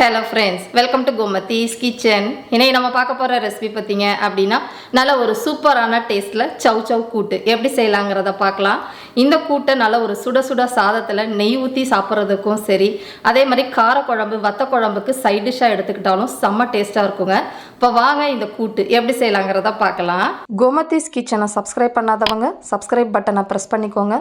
Hello friends welcome to Gomathi's kitchen இன்னைக்கு நம்ம பார்க்க போகிற ரெசிபி பார்த்தீங்க அப்படின்னா நல்ல ஒரு சூப்பரான டேஸ்ட்டில் சவ் சவ் கூட்டு. எப்படி செய்யலாங்கிறத பார்க்கலாம். இந்த கூட்டை நல்ல ஒரு சுட சுட சாதத்தில் நெய் ஊற்றி சாப்பிட்றதுக்கும் சரி அதே மாதிரி காரக்குழம்பு வத்த குழம்புக்கு சைட் டிஷ்ஷாக எடுத்துக்கிட்டாலும் செம்ம டேஸ்ட்டாக இருக்குங்க. இப்போ வாங்க இந்த கூட்டு. எப்படி செய்யலாங்கிறத பார்க்கலாம். கோமத்தீஸ் கிச்சனை சப்ஸ்கிரைப் பண்ணாதவங்க சப்ஸ்கிரைப் பட்டனை ப்ரெஸ் பண்ணிக்கோங்க.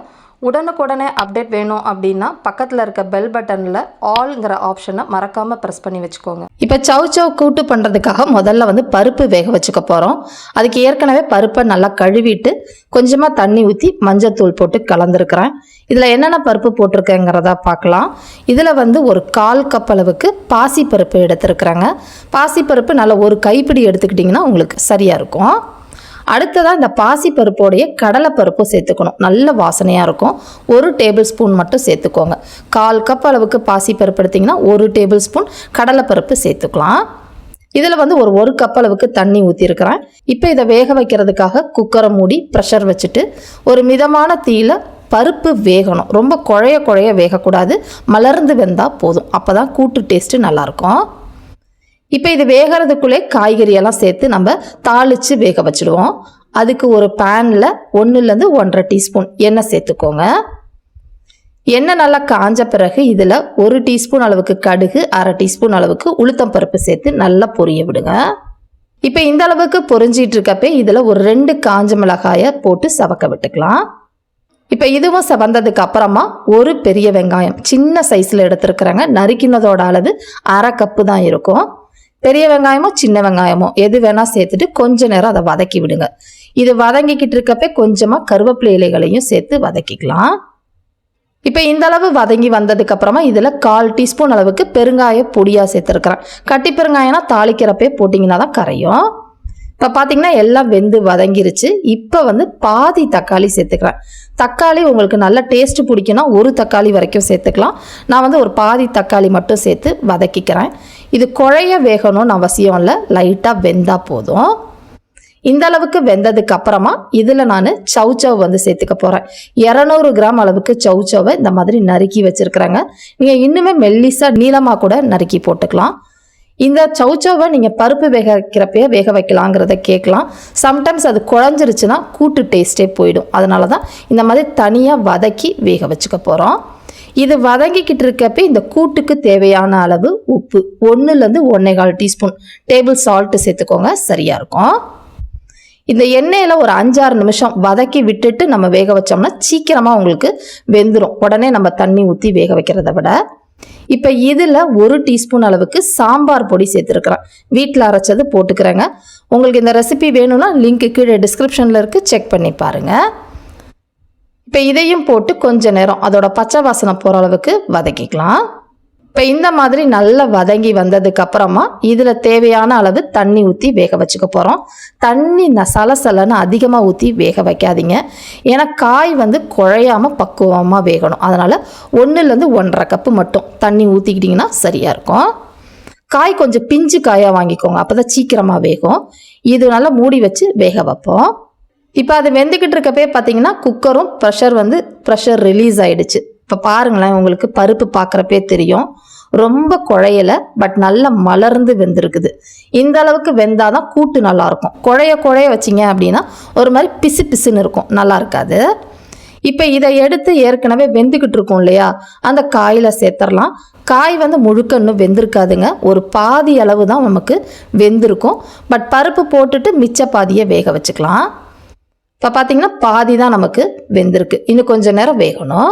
உடனுக்குடனே அப்டேட் வேணும் அப்படின்னா பக்கத்தில் இருக்க பெல் பட்டனில் ஆல்ங்கிற ஆப்ஷனை மறக்காமல் ப்ரெஸ் பண்ணி வச்சுக்கோங்க. இப்போ சவ் சவ் கூட்டு பண்ணுறதுக்காக முதல்ல வந்து பருப்பு வேக வச்சுக்க போகிறோம் அதுக்கு ஏற்கனவே பருப்பை நல்லா கழுவிட்டு கொஞ்சமாக தண்ணி ஊற்றி மஞ்சத்தூள் போட்டு கலந்துருக்கிறேன். இதில் என்னென்ன பருப்பு போட்டிருக்கேங்கிறத பார்க்கலாம். இதில் வந்து ஒரு கால் கப் அளவுக்கு பாசிப்பருப்பு எடுத்துருக்குறேங்க. பாசிப்பருப்பு நல்லா ஒரு கைப்பிடி எடுத்துக்கிட்டிங்கன்னா உங்களுக்கு சரியாக இருக்கும். அடுத்ததாக இந்த பாசிப்பருப்போடைய கடலைப்பருப்பும் சேர்த்துக்கணும். நல்ல வாசனையாக இருக்கும். ஒரு டேபிள் ஸ்பூன் மட்டும் சேர்த்துக்கோங்க. கால் கப் அளவுக்கு பாசிப்பருப்பு எடுத்திங்கன்னா ஒரு டேபிள் ஸ்பூன் கடலைப்பருப்பு சேர்த்துக்கலாம். இதில் வந்து ஒரு ஒரு கப் அளவுக்கு தண்ணி ஊற்றிருக்கிறேன் இப்போ இதை வேக வைக்கிறதுக்காக குக்கரை மூடி ப்ரெஷர் வச்சுட்டு ஒரு மிதமான தீயில பருப்பு வேகணும். ரொம்ப குழைய குழைய வேகக்கூடாது. மலர்ந்து வெந்தால் போதும். அப்போ தான் கூட்டு டேஸ்ட்டு நல்லாயிருக்கும் இப்போ இது வேகிறதுக்குள்ளே காய்கறியெல்லாம் சேர்த்து நம்ம தாளித்து வேக வச்சுடுவோம். அதுக்கு ஒரு பேனில் ஒன்றுலேருந்து ஒன்றரை டீஸ்பூன் எண்ணெய் சேர்த்துக்கோங்க. எண்ணெய் நல்லா காஞ்ச பிறகு இதில் ஒரு டீஸ்பூன் அளவுக்கு கடுகு அரை டீஸ்பூன் அளவுக்கு உளுத்தம் பருப்பு சேர்த்து நல்லா பொரிய விடுங்க. இப்போ இந்த அளவுக்கு பொரிஞ்சிட்டு இருக்கப்பே இதில் ஒரு ரெண்டு காஞ்ச மிளகாயை போட்டு சவக்க விட்டுக்கலாம். இப்போ இதுவும் செவந்ததுக்கு அப்புறமா ஒரு பெரிய வெங்காயம் சின்ன சைஸில் எடுத்துருக்குறாங்க நறுக்கினதோட அளவு அரை கப்பு தான் இருக்கும். பெரிய வெங்காயமோ சின்ன வெங்காயமோ எது வேணால் சேர்த்துட்டு கொஞ்ச நேரம் அதை வதக்கி விடுங்க. இது வதங்கிக்கிட்டு இருக்கப்ப கொஞ்சமாக கருவேப்பிலை இலைகளையும் சேர்த்து வதக்கிக்கலாம். இப்போ இந்த அளவு வதங்கி வந்ததுக்கு அப்புறமா இதில் கால் டீஸ்பூன் அளவுக்கு பெருங்காய பொடியாக சேர்த்துருக்குறேன். கட்டி பெருங்காயம்னா தாளிக்கிறப்பே போட்டிங்கன்னா தான் கரையும். இப்போ பார்த்தீங்கன்னா எல்லாம் வெந்து வதங்கிருச்சு. இப்போ வந்து பாதி தக்காளி சேர்த்துக்கிறேன். தக்காளி உங்களுக்கு நல்ல டேஸ்ட் பிடிக்குன்னா ஒரு தக்காளி வரைக்கும் சேர்த்துக்கலாம். நான் வந்து ஒரு பாதி தக்காளி மட்டும் சேர்த்து வதக்கிக்கிறேன். இது குழைய வேகணும்னு அவசியம் இல்லை. லைட்டாக வெந்தால் போதும். இந்த அளவுக்கு வெந்ததுக்கு அப்புறமா இதில் நான் சவுச்சவ் வந்து சேர்த்துக்க போகிறேன் இரநூறு கிராம் அளவுக்கு சவுச்சவை இந்த மாதிரி நறுக்கி வச்சுருக்குறேங்க. நீங்கள் இன்னுமே மெல்லிஸாக நீளமாக கூட நறுக்கி போட்டுக்கலாம். இந்த சவுச்சவை நீங்கள் பருப்பு வேக வைக்கிறப்பயே வேக வைக்கலாங்கிறத கேட்கலாம். சம்டைம்ஸ் அது குழஞ்சிருச்சுன்னா கூட்டு டேஸ்ட்டே போயிடும். அதனால தான் இந்த மாதிரி தனியாக வதக்கி வேக வச்சுக்க போகிறோம் இது வதங்கிக்கிட்டு இருக்கப்ப இந்த கூட்டுக்கு தேவையான அளவு உப்பு. ஒன்றுலேருந்து ஒன்றேகால் டீஸ்பூன். டேபிள் சால்ட்டு சேர்த்துக்கோங்க. சரியாக இருக்கும். இந்த எண்ணெயில் ஒரு அஞ்சாறு நிமிஷம் வதக்கி விட்டுட்டு நம்ம வேக வச்சோம்னா சீக்கிரமாக உங்களுக்கு வெந்துடும் உடனே நம்ம தண்ணி ஊற்றி வேக வைக்கிறத விட. இப்போ இதில் ஒரு டீஸ்பூன் அளவுக்கு சாம்பார் பொடி சேர்த்துருக்குறேன் வீட்டில் அரைச்சது போட்டுக்கிறேங்க. உங்களுக்கு இந்த ரெசிபி வேணும்னா லிங்க்கு கீழே டிஸ்கிரிப்ஷனில் இருக்குது செக் பண்ணி பாருங்கள் இப்போ இதையும் போட்டு கொஞ்ச நேரம் அதோட பச்சை வாசனை போகிற அளவுக்கு வதக்கிக்கலாம். இப்போ இந்த மாதிரி நல்லா வதங்கி வந்ததுக்கு அப்புறமா இதில் தேவையான அளவு தண்ணி ஊற்றி வேக வச்சுக்க போகிறோம் தண்ணி ந சலசலன்னு அதிகமாக ஊற்றி வேக வைக்காதீங்க. ஏன்னா காய் வந்து குழையாமல் பக்குவமாக வேகணும். அதனால் ஒன்றுலேருந்து ஒன்றரை கப்பு மட்டும் தண்ணி ஊற்றிக்கிட்டிங்கன்னா சரியாக இருக்கும். காய் கொஞ்சம் பிஞ்சு காயாக வாங்கிக்கோங்க. அப்போ தான் சீக்கிரமாக வேகும். இது நல்லா மூடி வச்சு வேக வைப்போம். இப்போ அது வெந்துக்கிட்டு இருக்கப்பே பார்த்தீங்கன்னா குக்கரும் ப்ரெஷர் வந்து ப்ரெஷர் ரிலீஸ் ஆகிடுச்சு இப்போ பாருங்களேன் உங்களுக்கு பருப்பு பார்க்குறப்பே தெரியும். ரொம்ப குழையல பட் நல்லா மலர்ந்து வெந்திருக்குது. இந்த அளவுக்கு வெந்தால் தான் கூட்டு நல்லாயிருக்கும். குழைய குழைய வச்சிங்க அப்படின்னா ஒரு மாதிரி பிசு பிசுன்னு இருக்கும். நல்லா இருக்காது. இப்போ இதை எடுத்து ஏற்கனவே வெந்துக்கிட்டு இருக்கோம் இல்லையா? அந்த காயில் சேர்த்துடலாம் காய் வந்து முழுக்க இன்னும் வெந்திருக்காதுங்க. ஒரு பாதி அளவு தான் நமக்கு வெந்திருக்கும். பட் பருப்பு போட்டுட்டு மிச்ச பாதியை வேக வச்சுக்கலாம். இப்போ பார்த்தீங்கன்னா பாதி தான் நமக்கு வெந்திருக்கு. இன்னும் கொஞ்சம் நேரம் வேகணும்.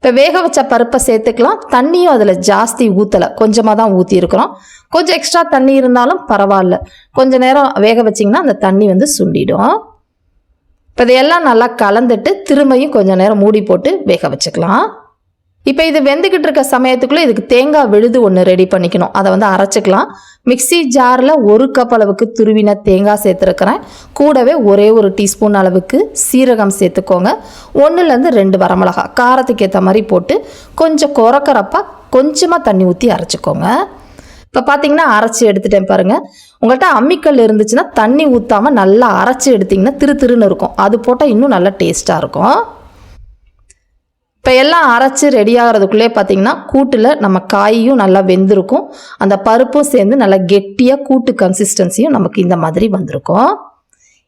இப்போ வேக வச்ச பருப்பை சேர்த்துக்கலாம். தண்ணியும் அதில் ஜாஸ்தி ஊற்றலை கொஞ்சமாக தான் ஊற்றிருக்கிறோம் கொஞ்சம் எக்ஸ்ட்ரா தண்ணி இருந்தாலும் பரவாயில்ல. கொஞ்சம் நேரம் வேக வச்சிங்கன்னா அந்த தண்ணி வந்து சுண்டிடும். இப்போ இதையெல்லாம் நல்லா கலந்துட்டு திரும்பியும் கொஞ்சம் நேரம் மூடி போட்டு வேக வச்சுக்கலாம். இப்போ இது வெந்துக்கிட்டு இருக்க சமயத்துக்குள்ளே இதுக்கு தேங்காய் விழுது ஒன்று ரெடி பண்ணிக்கணும். அதை வந்து அரைச்சிக்கலாம். மிக்சி ஜாரில் ஒரு கப் அளவுக்கு துருவின தேங்காய் சேர்த்துருக்கிறேன். கூடவே ஒரே ஒரு டீஸ்பூன் அளவுக்கு சீரகம் சேர்த்துக்கோங்க. ஒன்றுலேருந்து ரெண்டு வரமிளகா காரத்துக்கு ஏற்ற மாதிரி போட்டு கொஞ்சம் குறக்கிறப்ப கொஞ்சமாக தண்ணி ஊற்றி அரைச்சிக்கோங்க. இப்போ பார்த்தீங்கன்னா அரைச்சி எடுத்துட்டேன் பாருங்கள் உங்கள்கிட்ட அம்மிக்கல் இருந்துச்சுன்னா தண்ணி ஊற்றாமல் நல்லா அரைச்சி எடுத்திங்கன்னா திரு திருன்னு இருக்கும். அது போட்டால் இன்னும் நல்லா டேஸ்ட்டாக இருக்கும். இப்போ எல்லாம் அரைச்சி ரெடி ஆகிறதுக்குள்ளே பார்த்தீங்கன்னா கூட்டில் நம்ம காயும் நல்லா வெந்திருக்கும். அந்த பருப்பும் சேர்ந்து நல்லா கெட்டியாக கூட்டு கன்சிஸ்டன்சியும் நமக்கு இந்த மாதிரி வந்திருக்கும்.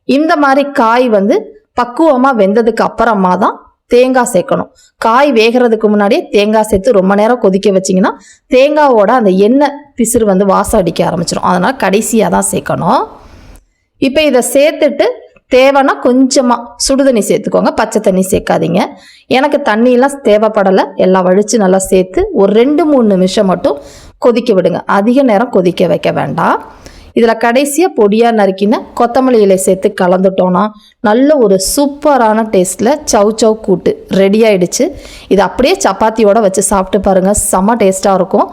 இந்த மாதிரி காய் வந்து பக்குவமாக வெந்ததுக்கு அப்புறமா தான் தேங்காய் சேர்க்கணும். காய் வேகிறதுக்கு முன்னாடியே தேங்காய் சேர்த்து ரொம்ப நேரம் கொதிக்க வச்சிங்கன்னா தேங்காவோட அந்த எண்ணெய் பிசிறு வந்து வாசம் அடிக்க ஆரம்பிச்சிடும் அதனால் கடைசியாக தான் சேர்க்கணும். இப்போ இதை சேர்த்துட்டு தேவைன்னா கொஞ்சமாக சுடுதண்ணி சேர்த்துக்கோங்க பச்சை தண்ணி சேர்க்காதீங்க. எனக்கு தண்ணியெல்லாம் தேவைப்படலை எல்லாம் வழித்து நல்லா சேர்த்து ஒரு ரெண்டு மூணு நிமிஷம் மட்டும் கொதிக்க விடுங்க. அதிக நேரம் கொதிக்க வைக்க வேண்டாம். இதில் கடைசியாக பொடியாக நறுக்கின கொத்தமல்லி இலை சேர்த்து கலந்துட்டோன்னா நல்ல ஒரு சூப்பரான டேஸ்ட்டில் சவ் சவ் கூட்டு ரெடி ஆயிடுச்சு. இது அப்படியே சப்பாத்தியோட வச்சு சாப்பிட்டு பாருங்கள் செம்ம டேஸ்ட்டாக இருக்கும்.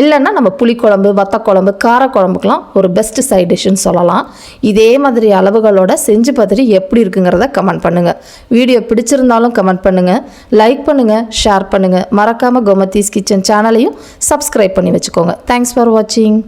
இல்லைன்னா நம்ம புளிக்குழம்பு வத்தக்குழம்பு காரக்குழம்புக்கெலாம் ஒரு பெஸ்ட் சைட் டிஷ்ஷுன்னு சொல்லலாம். இதே மாதிரி அளவுகளோட செஞ்சு பார்த்துட்டு எப்படி இருக்குங்கிறத கமெண்ட் பண்ணுங்கள் வீடியோ பிடிச்சிருந்தாலும் கமெண்ட் பண்ணுங்கள் லைக் பண்ணுங்கள் ஷேர் பண்ணுங்கள் மறக்காமல் கோமத்தீஸ் கிச்சன் சேனலையும் சப்ஸ்கிரைப் பண்ணி வச்சுக்கோங்க. தேங்க்ஸ் ஃபார் வாட்சிங்